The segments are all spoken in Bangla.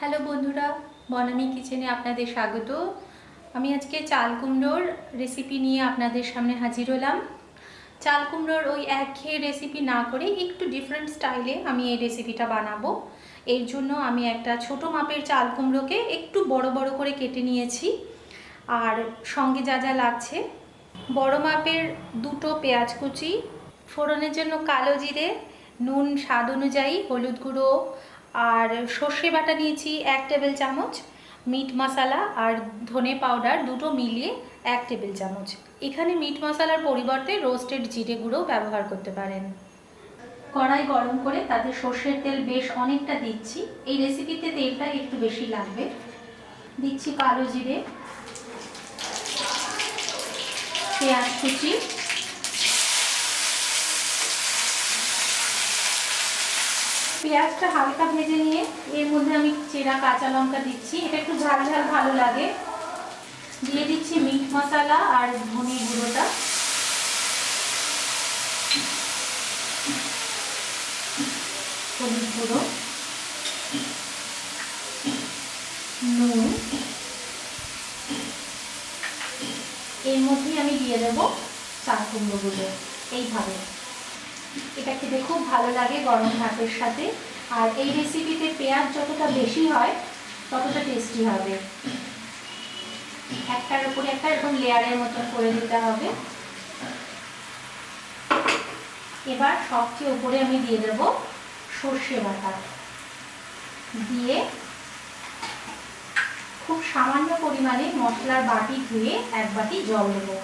হ্যালো বন্ধুরা বনামি কিচেনে আপনাদের স্বাগত। আমি আজকে চাল কুমড়োর রেসিপি নিয়ে আপনাদের সামনে হাজির হলাম। চাল কুমড়োর ওই একঘেয়ে রেসিপি না করে একটু ডিফারেন্ট স্টাইলে আমি এই রেসিপিটা বানাবো। এর জন্য আমি একটা ছোট মাপের চাল কুমড়োকে একটু বড় বড় করে কেটে নিয়েছি। আর সঙ্গে যা যা লাগছে, বড় মাপের দুটো পেঁয়াজ কুচি, ফোড়নের জন্য কালো জিরে, নুন, স্বাদ অনুযায়ী হলুদ গুঁড়ো আর সর্ষে বাটা নিয়েছি এক টেবিল চামচ, মিট মশলা আর ধনে পাউডার দুটো মিলিয়ে এক টেবিল চামচ। এখানে মিট মশলার পরিবর্তে রোস্টেড জিরে গুঁড়ো ব্যবহার করতে পারেন। কড়াই গরম করে তাতে সর্ষের তেল বেশ অনেকটা দিচ্ছি। এই রেসিপিতে তেলটা একটু বেশি লাগবে। দিচ্ছি কালো জিরে, পেঁয়াজ কুচি পেঁয়াজটা হালকা ভেজে নিয়ে এর মধ্যে আমি চেরা কাঁচা লঙ্কা দিচ্ছি। এটা একটু ঝাল ঝাল ভালো লাগে। দিয়ে দিচ্ছি মিট মশলা আর ধনে গুঁড়োটা। হলুদ গুঁড়ো। নুন। এর মধ্যেই আমি দিয়ে দেবো চাল কুমড়োগুলো এইভাবে। এটা খেতে খুব ভালো লাগে গরম ভাতের সাথে। আর এই রেসিপিতে পেঁয়াজ যতটা বেশি হয়, ততটা টেস্টি হবে। একটার উপরে একটা এরকম লেয়ারের মতন করে দিতে হবে। এবার সবচেয়ে উপরে আমি দিয়ে দেব সর্ষে বাটা। দিয়ে খুব সামান্য পরিমাণে মশলার বাটি ধুয়ে এক বাটি জল দেবো।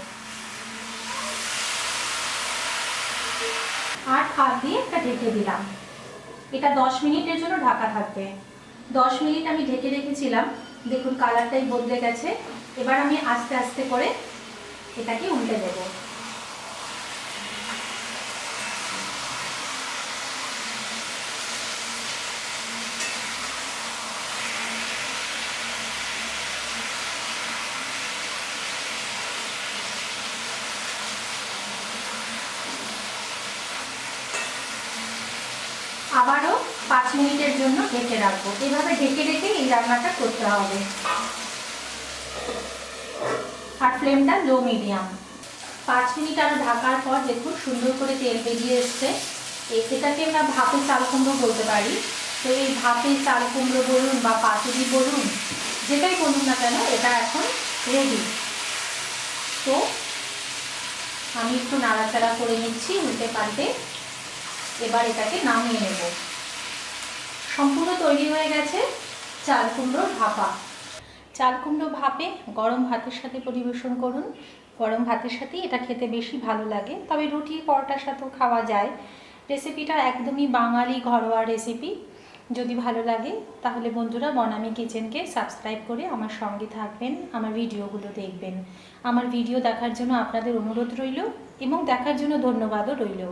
আর হাত দিয়ে একটা ঢেকে দিলাম। এটা দশ মিনিটের জন্য ঢাকা থাকবে। দশ মিনিট আমি ঢেকে রেখেছিলাম। দেখুন কালারটাই বদলে গেছে। এবার আমি আস্তে আস্তে করে এটাকে উল্টে দেব। আবারও পাঁচ মিনিটের জন্য ঢেকে রাখব। এভাবে ঢেকে রেখে এই রান্নাটা করতে হবে। আর ফ্লেমটা লো মিডিয়াম। পাঁচ মিনিট আরও ঢাকার পর দেখুন সুন্দর করে তেল বেরিয়ে এসছে। এটাকে আমরা ভাপে চাল কুমড়ো বলতে পারি। তো এই ভাপে চাল কুমড়ো বলুন বা পাতুরি বলুন, যেটাই বলুন না কেন, এটা এখন রেডি তো আমি একটু নাড়াচাড়া করে নিচ্ছি, উল্টে পাল্টে। এবার এটাকে নামিয়ে নেব। সম্পূর্ণ তৈরি হয়ে গেছে চাল কুমড়োর ভাপা। চাল কুমড়ো ভাপে গরম ভাতের সাথে পরিবেশন করুন। গরম ভাতের সাথেই এটা খেতে বেশি ভালো লাগে। তবে রুটি পরোটার সাথেও খাওয়া যায়। রেসিপিটা একদমই বাঙালি ঘরোয়া রেসিপি। যদি ভালো লাগে, তাহলে বন্ধুরা বনামি কিচেনকে সাবস্ক্রাইব করে আমার সঙ্গে থাকবেন, আমার ভিডিওগুলো দেখবেন। আমার ভিডিও দেখার জন্য আপনাদের অনুরোধ রইল এবং দেখার জন্য ধন্যবাদও রইল।